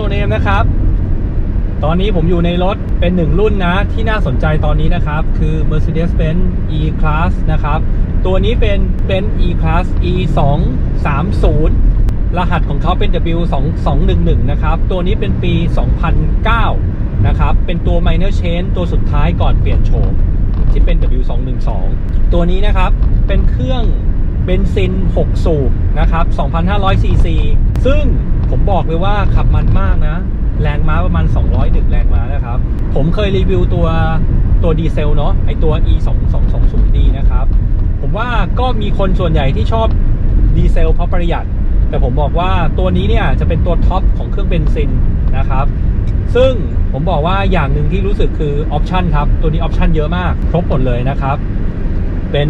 โนเนมนะครับ ตอนนี้ผมอยู่ในรถเป็นหนึ่งรุ่นนะ ที่น่าสนใจตอนนี้นะครับ คือ Mercedes-Benz E-Class นะครับ ตัวนี้เป็นเป็น E-Class E 2 3 0รหัสของเขาเป็น W 2 2 1 1นะครับ ตัวนี้เป็นปี 2009 นะครับ เป็นตัว Minor Change ตัวสุดท้ายก่อนเปลี่ยนโฉมที่เป็น W 2 1 2ตัวนี้นะครับ เป็นเครื่องเบนซิน 6 สูบนะครับ 2,500ซีซี ซึ่ง ผมบอกเลยว่าขับมันมากนะ แรงม้าประมาณ 200ดึกแรงม้านะครับ ผมเคยรีวิวตัวตัวดีเซลเนาะไอตัว e 2 2 2 0 d นะครับ ผมว่าก็มีคนส่วนใหญ่ที่ชอบดีเซลเพราะประหยัด แต่ผมบอกว่าตัวนี้เนี่ยจะเป็นตัวท็อปของเครื่องเบนซินนะครับ ซึ่งผมบอกว่าอย่างหนึ่งที่รู้สึกคือออปชันครับ ตัวนี้ออปชันเยอะมาก ครบหมดเลยนะครับ เป็น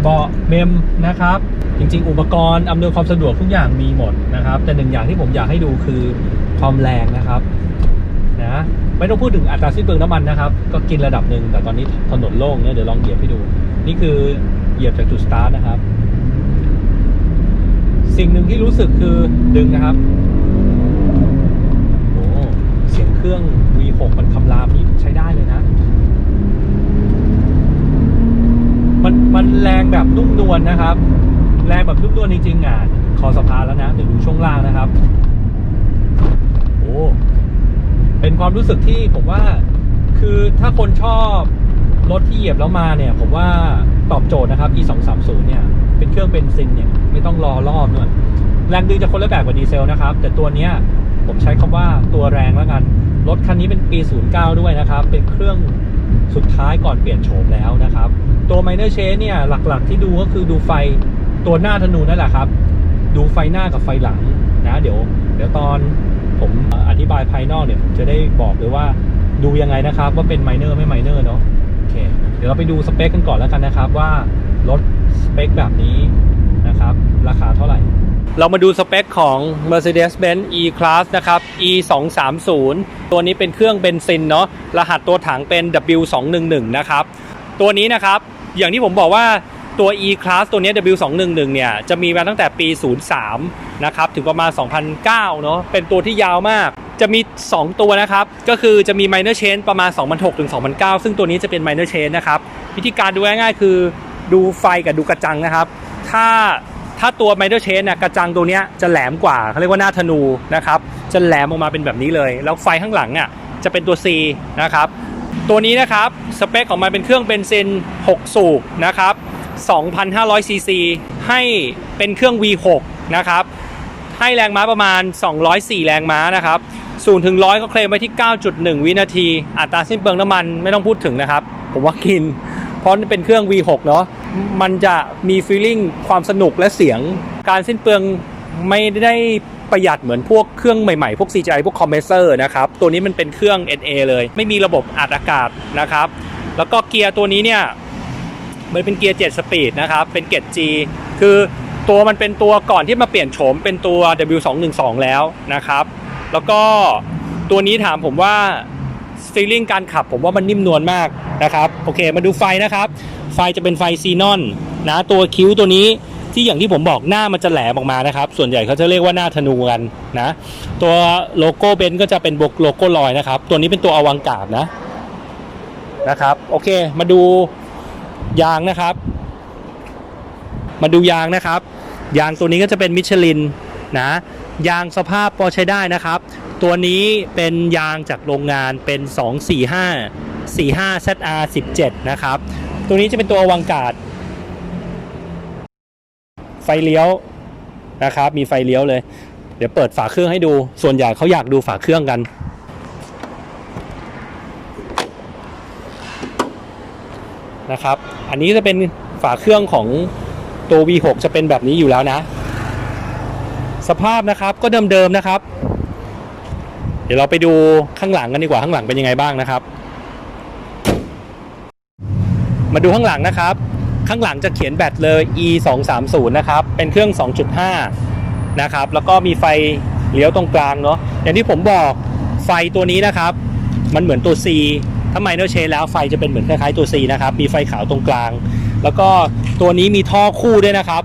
เบาะเมมนะครับ จริงๆ อุปกรณ์อำนวยความสะดวกทุกอย่างมีหมดนะครับ แต่หนึ่งอย่างที่ผมอยากให้ดูคือความแรงนะครับนะไม่ต้องพูดถึงอัตราสิ้นเปลืองน้ำมันนะครับ ก็กินระดับหนึ่งแต่ตอนนี้ถนนโล่งเนี่ยเดี๋ยวลองเหยียบให้ดู นี่คือเหยียบจากจุดสตาร์ทนะครับ สิ่งหนึ่งที่รู้สึกคือดึงนะครับโอ้เสียงเครื่อง V6 มันคำรามนี่ใช้ได้เลยนะ มันแรงแบบนุ่มนวลนะครับ แรงแบบนุ่มนวลจริงๆอะคอสะพานแล้วนะเดี๋ยวดูช่วงล่างนะครับโอ้เป็นความรู้สึกที่ผมว่าคือถ้าคนชอบรถที่เหยียบแล้วมาเนี่ย ผมว่าตอบโจทย์นะครับ e 2 3 0เนี่ย เป็นเครื่องเบนซินเนี่ย ไม่ต้องรอรอบด้วยแรงดึงจะคนละแบบกับดีเซลนะครับ แต่ตัวเนี้ยผมใช้คำว่าตัวแรงแล้วกัน รถคันนี้เป็นปี 09 ด้วยนะครับ เป็นเครื่อง สุดท้ายก่อนเปลี่ยนโฉมแล้วนะครับ ตัว Minor Change เนี่ยหลักๆ ที่ดูก็คือดูไฟตัวหน้าธนูนั่นแหละครับ ดูไฟหน้ากับไฟหลังนะเดี๋ยว เดี๋ยวตอนผมอธิบายภายนอกเนี่ยผมจะได้บอกเลยว่าดูยังไงนะครับ ว่าเป็นไมเนอร์ไม่ไมเนอร์เนาะโอเคเดี๋ยวเราไปดูสเปคกันก่อนแล้วกันนะครับว่ารถสเปคแบบนี้นะครับ ราคาเท่าไหร่ เรามาดูสเปคของ Mercedes-Benz E-Class นะครับ E 2 3 0 ตัวนี้เป็นเครื่องเบนซินเนาะ รหัสตัวถังเป็น W 2 1 1 นะครับ ตัวนี้นะครับ อย่างที่ผมบอกว่าตัว E-Class ตัวนี้ W 2 1 1 เนี่ย จะมีมาตั้งแต่ปี 03 นะครับ ถึงประมาณ 2009 เนาะ เป็นตัวที่ยาวมาก จะมี 2 ตัวนะครับ ก็คือจะมี minor change ประมาณ 2006 ถึง 2009 ซึ่งตัวนี้จะเป็น minor change นะครับ วิธีการดูง่ายๆ คือดูไฟกับดูกระจังนะครับ ถ้า ถ้าตัว minor change นะกระจังตัวเนี้ยจะแหลมกว่าเขาเรียกว่าหน้าธนูนะครับจะแหลมออกมาเป็นแบบนี้เลย แล้วไฟข้างหลังเนี่ยจะเป็นตัว C นะครับตัวนี้นะครับสเปคของมันเป็นเครื่องเบนซิน 6 สูบนะครับ2,500ซีซีให้เป็นเครื่อง V6 นะครับให้แรงม้าประมาณ 204 แรงม้านะครับศูนย์ถึงร้อยก็เคลมไว้ที่ 9.1 วินาที อัตราสิ้นเปลืองน้ำมันไม่ต้องพูดถึงนะครับ ผมว่ากิน ราะเป็นเครื่อง V6 เนาะมันจะมีฟีลลิ่งความสนุกและเสียง การสิ้นเปลืองไม่ได้ประหยัดเหมือนพวกเครื่องใหม่ๆ พวก CGI พวกคอมเพรสเซอร์นะครับ ตัวนี้มันเป็นเครื่อง NA เลย ไม่มีระบบอัดอากาศนะครับ แล้วก็เกียร์ตัวนี้เนี่ย มันเป็นเกียร์ 7 สปีดนะครับ เป็นเกียร์ G คือตัวมันเป็นตัวก่อนที่มาเปลี่ยนโฉมเป็นตัว W212 แล้วนะครับ แล้วก็ตัวนี้ถามผมว่า ฟีลลิ่งการขับผมว่ามันนิ่มนวลมากนะครับโอเคมาดูไฟนะครับ ไฟจะเป็นไฟซีนอนนะตัวคิ้วตัวนี้ที่อย่างที่ผมบอกหน้ามันจะแหลมออกมานะครับ ส่วนใหญ่เขาจะเรียกว่าหน้าธนูกันนะตัวโลโก้เบนซ์ก็จะเป็นบกโลโก้ลอยนะครับ ตัวนี้เป็นตัวอวังกาดนะนะครับ โอเคมาดูยางนะครับ มาดูยางนะครับ ยางตัวนี้ก็จะเป็นมิชลินนะยางสภาพพอใช้ได้นะครับ ตัวนี้เป็นยางจากโรงงานเป็น 245 45 ZR 17 นะครับ ตัวนี้จะเป็นตัววังกาด ไฟเลี้ยวนะครับ มีไฟเลี้ยวเลย เดี๋ยวเปิดฝาเครื่องให้ดู ส่วนใหญ่เขาอยากดูฝาเครื่องกัน นะครับ อันนี้จะเป็นฝาเครื่องของตัว V6 จะเป็นแบบนี้อยู่แล้วนะ สภาพนะครับก็เดิมๆนะครับ เดี๋ยวเราไปดูข้างหลังกันดีกว่าข้างหลังเป็นยังไงบ้างนะครับ มาดูข้างหลังนะครับ ข้างหลังจะเขียนแบตเลย E 2 3 0นะครับ เป็นเครื่อง 2.5 นะครับ แล้วก็มีไฟเลี้ยวตรงกลางเนาะอย่างที่ผมบอกไฟตัวนี้นะครับ มันเหมือนตัว C ถ้าไมเนอร์เชนแล้วไฟจะเป็นเหมือนคล้ายๆตัว C นะครับ มีไฟขาวตรงกลาง แล้วก็ตัวนี้มีท่อคู่ด้วยนะครับ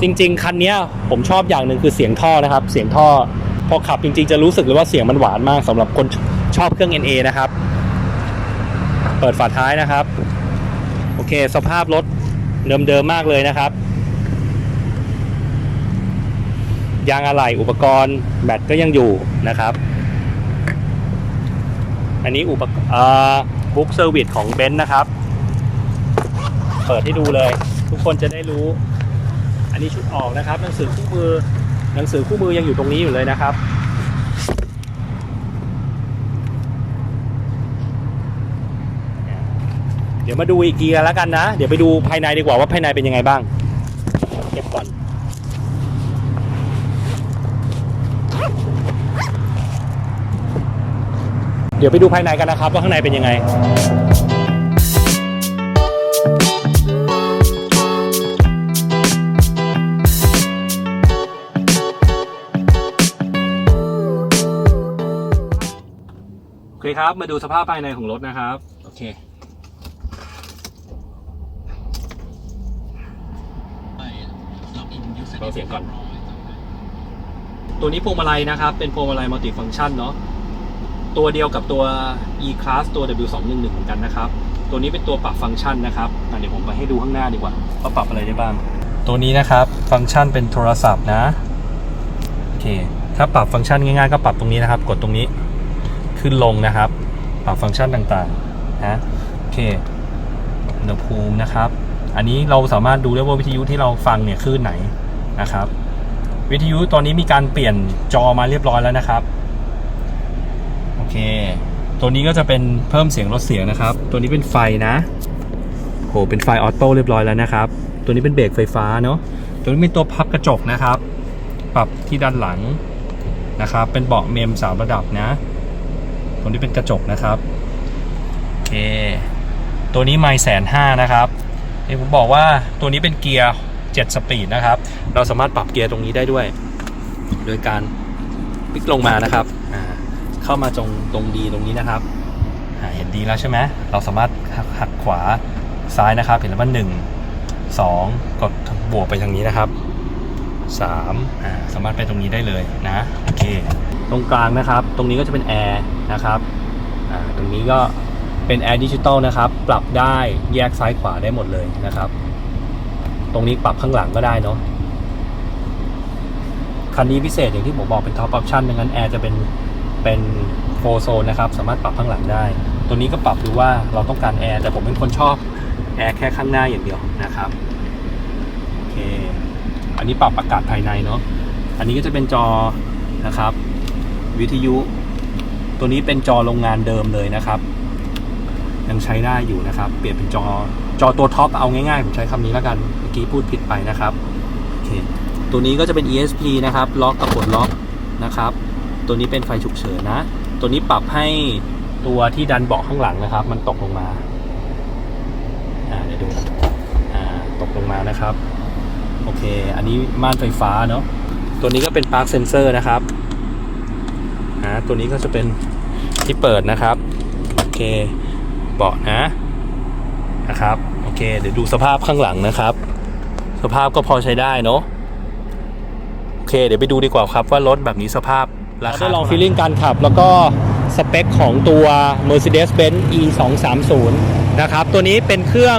จริงๆ คันนี้ผมชอบอย่างหนึ่งคือเสียงท่อนะครับ เสียงท่อ พอขับจริง ๆ จะรู้สึกเลยว่าเสียงมันหวานมากสำหรับคนชอบเครื่อง NA นะครับ เปิดฝาท้ายนะครับ โอเค สภาพรถเดิมๆมากเลยนะครับ ยางอะไหล่อุปกรณ์แบตก็ยังอยู่นะครับ อันนี้อุปกรณ์บุ๊กเซอร์วิสของเบนซ์นะครับ เปิดให้ดูเลย ทุกคนจะได้รู้ อันนี้ชุดออกนะครับหนังสือคู่มือ หนังสือคู่มือยังอยู่ตรงนี้อยู่เลยนะครับ เดี๋ยวมาดูอีกทีกันแล้วกันนะ เดี๋ยวไปดูภายในดีกว่าว่าภายในเป็นยังไงบ้างเก็บก่อนเดี๋ยวไปดูภายในกันนะครับว่าข้างในเป็นยังไง อเคครับ มาดูสภาพภายในของรถนะครับ โอเค เบาเสียงก่อน ตัวนี้พวงมาลัยนะครับ เป็นพวงมาลัยมัลติฟังก์ชันเนาะ ตัวเดียวกับตัว e-class ตัว W211 เหมือนกันนะครับ ตัวนี้เป็นตัวปรับฟังก์ชันนะครับอะเดี๋ยวผมไปให้ดูข้างหน้าดีกว่าว่าปรับอะไรได้บ้าง ตัวนี้นะครับ ฟังก์ชันเป็นโทรศัพท์นะ โอเค ถ้าปรับฟังก์ชันง่ายๆ ก็ปรับตรงนี้นะครับ กดตรงนี้ ขึ้นลงนะครับ ปรับฟังก์ชันต่างๆนะโอเคอุณหภูมินะครับ อันนี้เราสามารถดูได้ว่าวิทยุที่เราฟังเนี่ยคลื่นไหนนะครับ วิทยุตอนนี้มีการเปลี่ยนจอมาเรียบร้อยแล้วนะครับโอเค ตัวนี้ก็จะเป็นเพิ่มเสียงลดเสียงนะครับ ตัวนี้เป็นไฟนะโหเป็นไฟออโต้เรียบร้อยแล้วนะครับ ตัวนี้เป็นเบรกไฟฟ้าเนาะตัวนี้เป็นตัวพับกระจกนะครับ ปรับที่ด้านหลังนะครับ เป็นเบาะเมมสามระดับนะ ตัวนี้เป็นกระจกนะครับโอเคตัวนี้ไม่แสนห้านะครับเอ้ผมบอกว่าตัวนี้เป็นเกียร์7สปีดนะครับ เราสามารถปรับเกียร์ตรงนี้ได้ด้วย โดยการพลิกลงมานะครับ เข้ามาตรงตรงดีตรงนี้นะครับเห็นดีแล้วใช่ไหมเราสามารถหักขวาซ้ายนะครับ เห็นแล้วว่าหนึ่งสองกดบวกไปทางนี้นะครับสามสามารถไปตรงนี้ได้เลยนะ โอเค ตรงกลางนะครับ ตรงนี้ก็จะเป็นแอร์นะครับอ่าตรงนี้ก็เป็นแอร์ดิจิตอลนะครับ ปรับได้แยกซ้ายขวาได้หมดเลยนะครับ ตรงนี้ปรับข้างหลังก็ได้เนาะคันนี้พิเศษอย่างที่ผมบอกเป็นท็อปออปชั่นดังนั้นแอร์จะเป็นเป็นโฟโซนนะครับ สามารถปรับข้างหลังได้ ตัวนี้ก็ปรับดูว่าเราต้องการแอร์แต่ผมเป็นคนชอบแอร์แค่ข้างหน้าอย่างเดียวนะครับโอเคอันนี้ปรับอากาศภายในเนาะอันนี้ก็จะเป็นจอนะครับ วิทยุ ตัวนี้เป็นจอโรงงานเดิมเลยนะครับ ยังใช้ได้อยู่นะครับ เปลี่ยนเป็นจอจอตัวท็อปเอาง่ายๆผมใช้คำนี้แล้วกันเมื่อกี้พูดผิดไปนะครับโอเคตัวนี้ก็จะเป็น ESP นะครับ ล็อกกับปลดล็อกนะครับ ตัวนี้เป็นไฟฉุกเฉินนะ ตัวนี้ปรับให้ตัวที่ดันเบาะข้างหลังนะครับ มันตกลงมาอ่าเดี๋ยวดูอ่าตกลงมานะครับ โอเค อันนี้ม่านไฟฟ้าเนาะตัวนี้ก็เป็น Park Sensor นะครับ อ่าตัวนี้ก็จะเป็นที่เปิดนะครับ โอเคเบาะนะนะครับ โอเค เดี๋ยวดูสภาพข้างหลังนะครับ สภาพก็พอใช้ได้เนาะโอเค เดี๋ยวไปดูดีกว่าครับว่ารถแบบนี้สภาพราคาได้ลองฟีลลิ่งการขับ แล้วก็สเปคของตัว Mercedes-Benz E 2 3 0 นะครับ ตัวนี้เป็นเครื่อง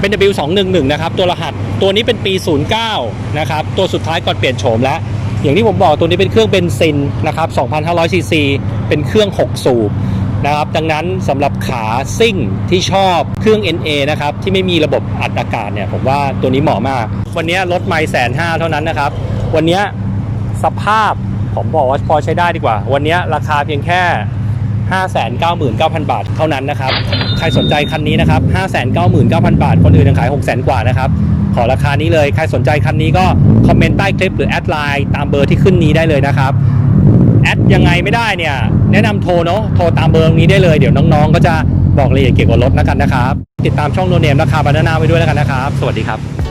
เป็น W 2 1 1 นะครับ ตัวรหัสตัวนี้เป็นปี 09 นะครับ ตัวสุดท้ายก่อนเปลี่ยนโฉมแล้ว อย่างที่ผมบอกตัวนี้เป็นเครื่องเบนซินนะครับ2,500ซีซีเป็นเครื่อง 6 สูบนะครับดังนั้นสำหรับขาซิ่งที่ชอบเครื่อง NA นะครับที่ไม่มีระบบอัดอากาศเนี่ยผมว่าตัวนี้เหมาะมาก วันนี้รถไม่แสนห้าเท่านั้นนะครับ วันนี้สภาพผมบอกว่าพอใช้ได้ดีกว่า วันนี้ราคาเพียงแค่ 599,000 บาทเท่านั้นนะครับ ใครสนใจคันนี้นะครับ 599,000 บาท คนอื่นยังขาย 6 0 0 0 0 กว่านะครับ อราคานี้เลย ใครสนใจคันนี้ก็คอมเมนต์ใต้คลิปหรือแอดไลน์ตามเบอร์ที่ขึ้นนี้ได้เลยนะครับ แอดยังไงไม่ได้เนี่ย แนะนำโทรเนาะโทรตามเบอร์นี้ได้เลย เดี๋ยวน้องๆ ก็จะบอกรายละเอียดเกี่ยวกับรถนะกันนะครับ ติดตามช่องโนเนมราคาบานานาไว้ด้วยแล้วกันนะครับ สวัสดีครับ